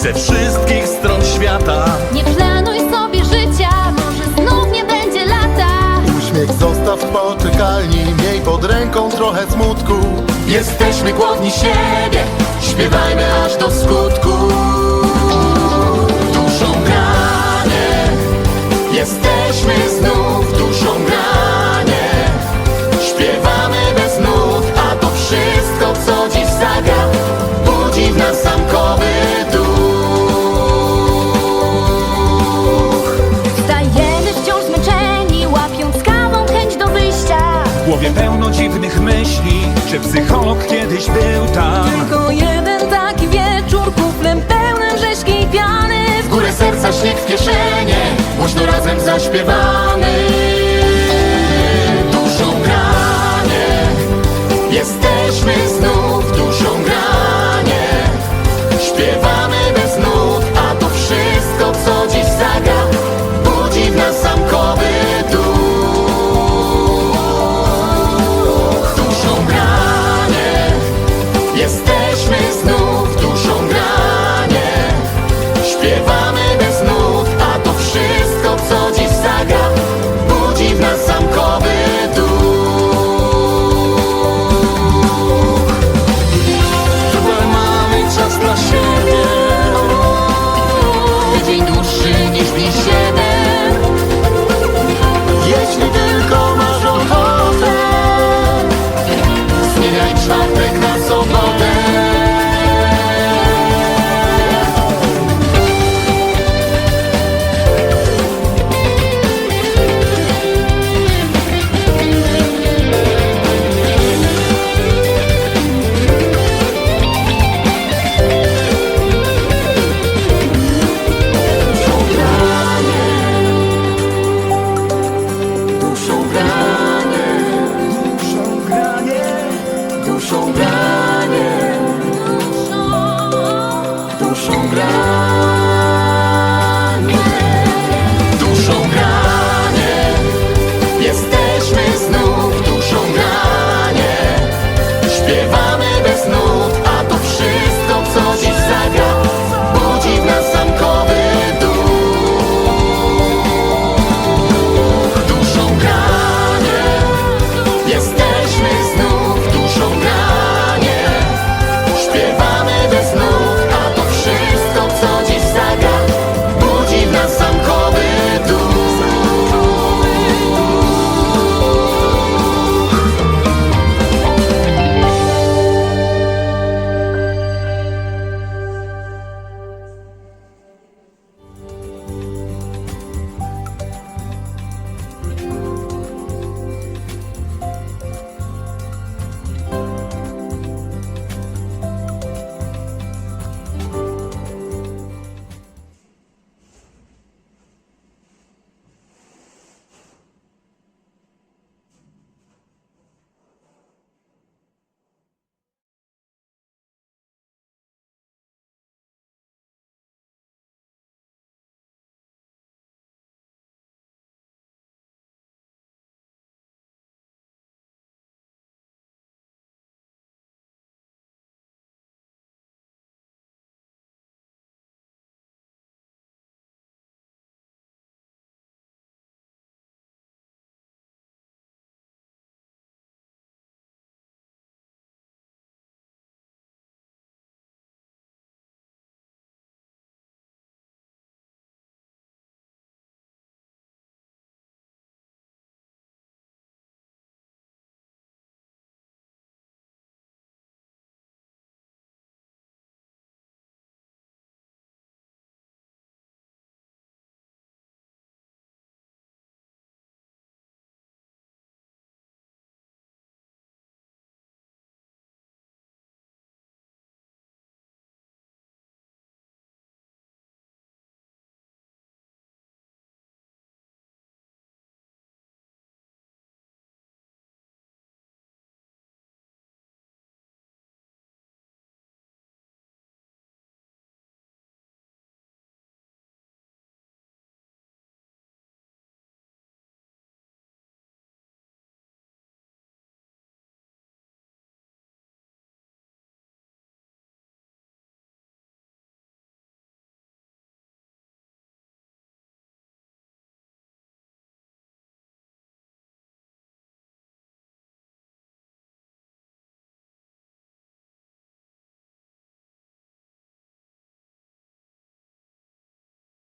ze wszystkich stron świata. Nie planuj sobie życia, może znów nie będzie lata. Uśmiech zostaw w poczekalni, miej pod ręką trochę smutku. Jesteśmy głodni siebie, śpiewajmy aż do skutku. Psycholog kiedyś był tam Tylko jeden taki wieczór, kuflem pełnym rzeźkiej piany W górę serca śnieg w kieszenie, głośno razem zaśpiewamy.